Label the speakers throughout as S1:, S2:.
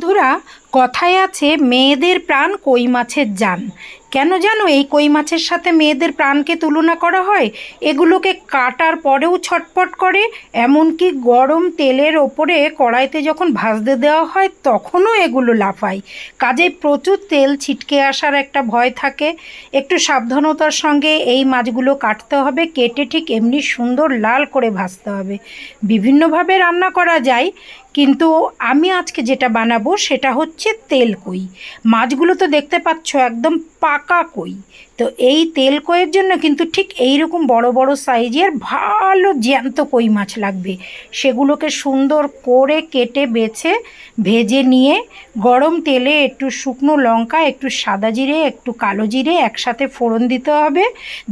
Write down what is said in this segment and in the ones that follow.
S1: বন্ধুরা, কথায় আছে, মেয়েদের প্রাণ কই মাছের যান। কেন জানো এই কই মাছের সাথে মেয়েদের প্রাণকে তুলনা করা হয়? এগুলোকে কাটার পরেও ছটপট করে, এমনকি গরম তেলের ওপরে কড়াইতে যখন ভাজতে দেওয়া হয়, তখনও এগুলো লাফায়। কাজেই প্রচুর তেল ছিটকে আসার একটা ভয় থাকে। একটু সাবধানতার সঙ্গে এই মাছগুলো কাটতে হবে, কেটে ঠিক এমনি সুন্দর লাল করে ভাজতে হবে। বিভিন্নভাবে রান্না করা যায়। কিন্তু আমি আজকে যেটা বানাবো সেটা হচ্ছে তেল কই। মাছগুলো তো দেখতে পাচ্ছ একদম পাকা কই। তো এই তেল কইয়ের জন্য কিন্তু ঠিক এই রকম বড় বড় সাইজের ভালো জ্যান্ত কই মাছ লাগবে। সেগুলোকে সুন্দর করে কেটে, বেছে, ভেজে নিয়ে গরম তেলে একটু শুকনো লঙ্কা, একটু সাদা জিরে, একটু কালো জিরে একসাথে ফোড়ন দিতে হবে।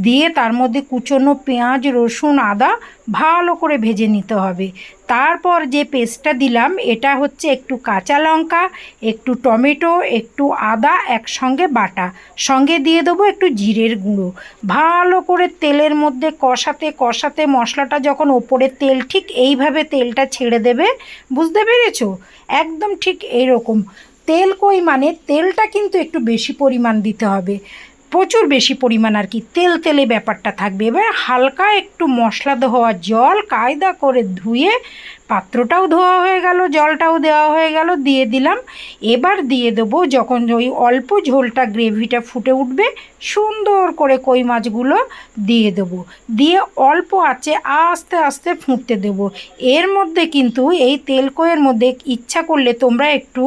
S1: দিয়ে তার মধ্যে কুচনো পেঁয়াজ, রসুন, আদা ভালো করে ভেজে নিতে হবে। তারপর যে পেস্টটা দিলাম, এটা হচ্ছে একটু কাঁচা লঙ্কা, একটু টমেটো, একটু আদা, একসঙ্গে বাটা। সঙ্গে দিয়ে দেবো একটু জিরের গুঁড়ো। ভালো করে তেলের মধ্যে কষাতে কষাতে মশলাটা যখন ওপরে তেল, ঠিক এইভাবে তেলটা ছেড়ে দেবে। বুঝতে পেরেছ? একদম ঠিক এইরকম। তেল কই মানে? তেলটা কিন্তু একটু বেশি পরিমাণ দিতে হবে। প্রচুর বেশি পরিমাণ আর কি তেল তেলে ব্যাপারটা থাকবে। এবার হালকা একটু মশলা ধোয়া জল, কায়দা করে ধুয়ে পাত্রটাও ধোয়া হয়ে গেল, জলটাও দেওয়া হয়ে গেল, দিয়ে দিলাম। এবার দিয়ে দেবো যখন ওই অল্প ঝোলটা গ্রেভিটা ফুটে উঠবে, সুন্দর করে কই মাছগুলো দিয়ে দেবো। দিয়ে অল্প আছে আস্তে আস্তে ফুটতে দেবো। এর মধ্যে কিন্তু এই তেল কইয়ের মধ্যে ইচ্ছা করলে তোমরা একটু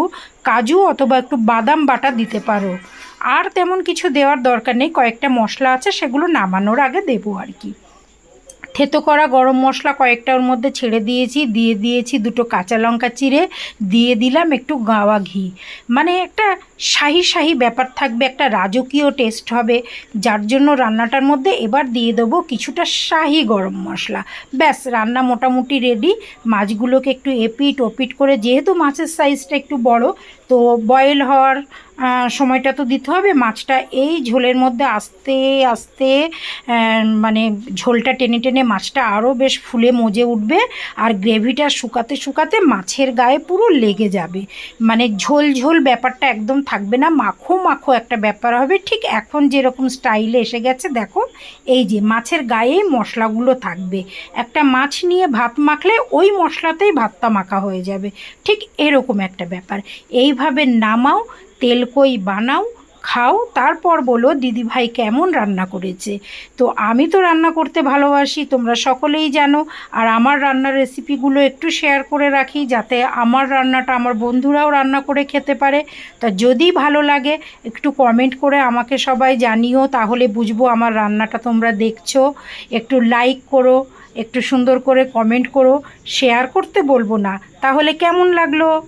S1: কাজু অথবা একটু বাদাম বাটা দিতে পারো। আর তেমন কিছু দেওয়ার দরকার নেই, কয়েকটা মশলা আছে, সেগুলো নামানোর আগে দেবো আর কি। থেতো করা গরম মশলা কয়েকটা ওর মধ্যে ছেড়ে দিয়েছি, দিয়ে দিয়েছি দুটো কাঁচা লঙ্কা চিড়ে, দিয়ে দিলাম একটু গাওয়া ঘি। মানে একটা শাহি শাহি ব্যাপার থাকবে, একটা রাজকীয় টেস্ট হবে। যার জন্য রান্নাটার মধ্যে এবার দিয়ে দেবো কিছুটা শাহি গরম মশলা। ব্যাস, রান্না মোটামুটি রেডি মাছগুলোকে একটু এপিট ওপিট করে, যেহেতু মাছের সাইজটা একটু বড়, তো বয়েল হওয়ার সময়টা তো দিতে হবে। মাছটা এই ঝোলের মধ্যে আস্তে আস্তে মানে ঝোলটা টেনে টেনে মাছটা আরও বেশ ফুলে মজে উঠবে আর গ্রেভিটা শুকাতে শুকাতে মাছের গায়ে পুরো লেগে যাবে। মানে ঝোল ঝোল ব্যাপারটা একদম থাকবে না, মাখো মাখো একটা ব্যাপার হবে। ঠিক এখন যেরকম স্টাইলে এসে গেছে, দেখো, এই যে মাছের গায়েই মশলাগুলো থাকবে। একটা মাছ নিয়ে ভাত মাখলে ওই মশলাতেই ভাতটা মাখা হয়ে যাবে। ঠিক এরকম একটা ব্যাপার। এইভাবে নামাও তেল কই বানাও, খাও, তারপর বলো দিদিভাই কেমন রান্না করেছে। তো আমি তো রান্না করতে ভালোবাসি, তোমরা সকলেই জানো। আর আমার রান্নার রেসিপিগুলো একটু শেয়ার করে রাখি যাতে আমার রান্নাটা আমার বন্ধুরাও রান্না করে খেতে পারে। তা যদি ভালো লাগে, একটু কমেন্ট করে আমাকে সবাই জানিও, তাহলে বুঝব আমার রান্নাটা তোমরা দেখছ। একটু লাইক করো, একটু সুন্দর করে কমেন্ট করো। শেয়ার করতে বলব না। তাহলে কেমন লাগল?